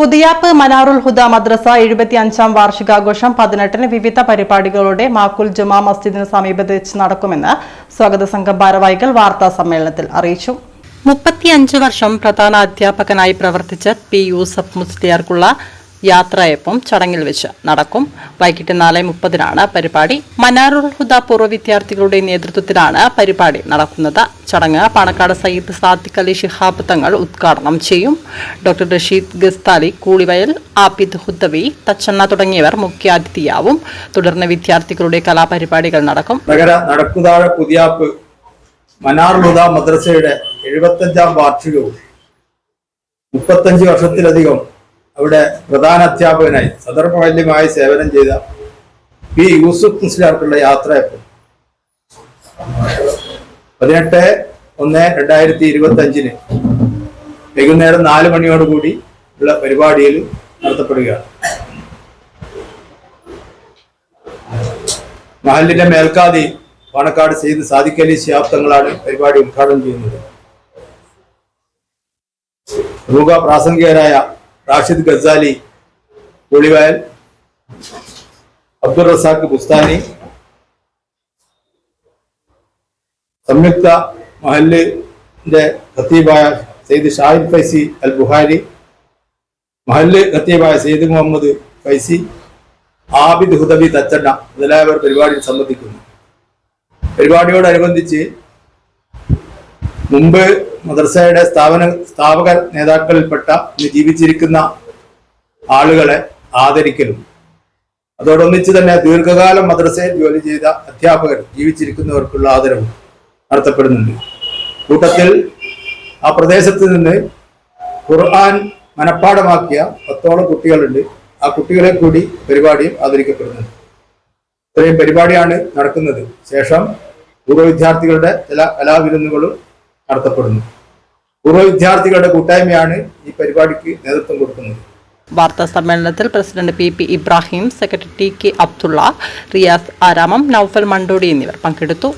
പുതിയാപ്പ് മനാറുൽ ഹുദ മദ്രസ എഴുപത്തി അഞ്ചാം വാർഷികാഘോഷം പതിനെട്ടിന് വിവിധ പരിപാടികളോടെ മാക്കുൽ ജുമാ മസ്ജിദിന് സമീപത്ത് വെച്ച് നടക്കുമെന്ന് സ്വാഗത സംഘം ഭാരവാഹികൾ വാർത്താ സമ്മേളനത്തിൽ അറിയിച്ചു. മുപ്പത്തിയഞ്ച് വർഷം പ്രധാന അധ്യാപകനായി പ്രവർത്തിച്ച പി യൂസഫ് മുസ്ലിയാർക്കുള്ള യാത്രയപ്പം ചടങ്ങിൽ വെച്ച് നടക്കും. വൈകിട്ട് നാല് മുപ്പതിനാണ് പരിപാടി. മനാറുൽ ഹുദ പൂർവ വിദ്യാർത്ഥികളുടെ നേതൃത്വത്തിലാണ് പരിപാടി നടക്കുന്നത്. ചടങ്ങ് പാണക്കാട് സയ്യിദ് സാദിഖ് അലി ഷിഹാബ് തങ്ങൾ ഉദ്ഘാടനം ചെയ്യും. ഡോക്ടർ റഷീദ് ഗസ്താലി കൂളിവയൽ ആബിദ് ഹുദ്ദവി തച്ചണ്ണ തുടങ്ങിയവർ മുഖ്യാതിഥിയാവും. തുടർന്ന് വിദ്യാർത്ഥികളുടെ കലാപരിപാടികൾ നടക്കും. നഗര നടക്കുതാഴ പുതിയാപ്പ് മനാർലുദ മദ്രസയുടെ എഴുപത്തഞ്ചാം വാർഷികവും മുപ്പത്തഞ്ച് വർഷത്തിലധികം അവിടെ പ്രധാന അധ്യാപകനായി സദർഭവല്യമായി സേവനം ചെയ്ത പി യൂസുഫ് മുസ്ലിയാർക്കുള്ള യാത്രയപ്പം പതിനെട്ട് ഒന്ന് രണ്ടായിരത്തി ഇരുപത്തി അഞ്ചിന് വൈകുന്നേരം നാല് മണിയോടുകൂടി ഉള്ള പരിപാടിയിൽ നടത്തപ്പെടുകയാണ്. മഹലിന്റെ മേൽക്കാതി പാണക്കാട് സെയ്ത് സാദിഖ് ശാബ്ദങ്ങളാണ് പരിപാടി ഉദ്ഘാടനം ചെയ്യുന്നത്. പ്രമുഖ പ്രാസംഗികരായ റാഷിദ് ഗസാലി പുളിവയൽ അബ്ദുൾ റസാഖ് ബുസ്താനി സംയുക്ത മഹല്ലിന്റെ ഖത്തീബായ സെയ്ദ് ഷാഹിദ് ഫൈസി അൽ ബുഹാരി മഹല്ല് ഖത്തീബായ സെയ്ദ് മുഹമ്മദ് ഫൈസി ആബിദ് ഹുദബി തച്ചണ്ണ മുതലായവർ പരിപാടിയിൽ സംബന്ധിക്കുന്നു. പരിപാടിയോടനുബന്ധിച്ച് മുമ്പ് മദ്രസയുടെ സ്ഥാപന സ്ഥാപക നേതാക്കളിൽപ്പെട്ട ഇന്ന് ജീവിച്ചിരിക്കുന്ന ആളുകളെ ആദരിക്കലും അതോടൊന്നിച്ച് തന്നെ ദീർഘകാലം മദ്രസയിൽ ജോലി ചെയ്ത അധ്യാപകർ ജീവിച്ചിരിക്കുന്നവർക്കുള്ള ആദരവും നടത്തപ്പെടുന്നുണ്ട്. കൂട്ടത്തിൽ ആ പ്രദേശത്ത് നിന്ന് ഖുർആൻ മനഃപ്പാടമാക്കിയ പത്തോളം കുട്ടികളുണ്ട്. ആ കുട്ടികളെ കൂടി പരിപാടിയും ആദരിക്കപ്പെടുന്നുണ്ട് ഇത്രയും പരിപാടിയാണ് നടക്കുന്നത്. ശേഷം പൂർവ വിദ്യാർത്ഥികളുടെ ചില കലാവിരുന്നുകളും നടത്തപ്പെടുന്നു. പൂർവ വിദ്യാർത്ഥികളുടെ കൂട്ടായ്മയാണ് ഈ പരിപാടിക്ക് നേതൃത്വം കൊടുക്കുന്നത്. വാർത്താ സമ്മേളനത്തിൽ president P P Ibrahim secretary T K Abdulla Riyas Aramam Noufal Mandodi എന്നിവർ പങ്കെടുത്തു.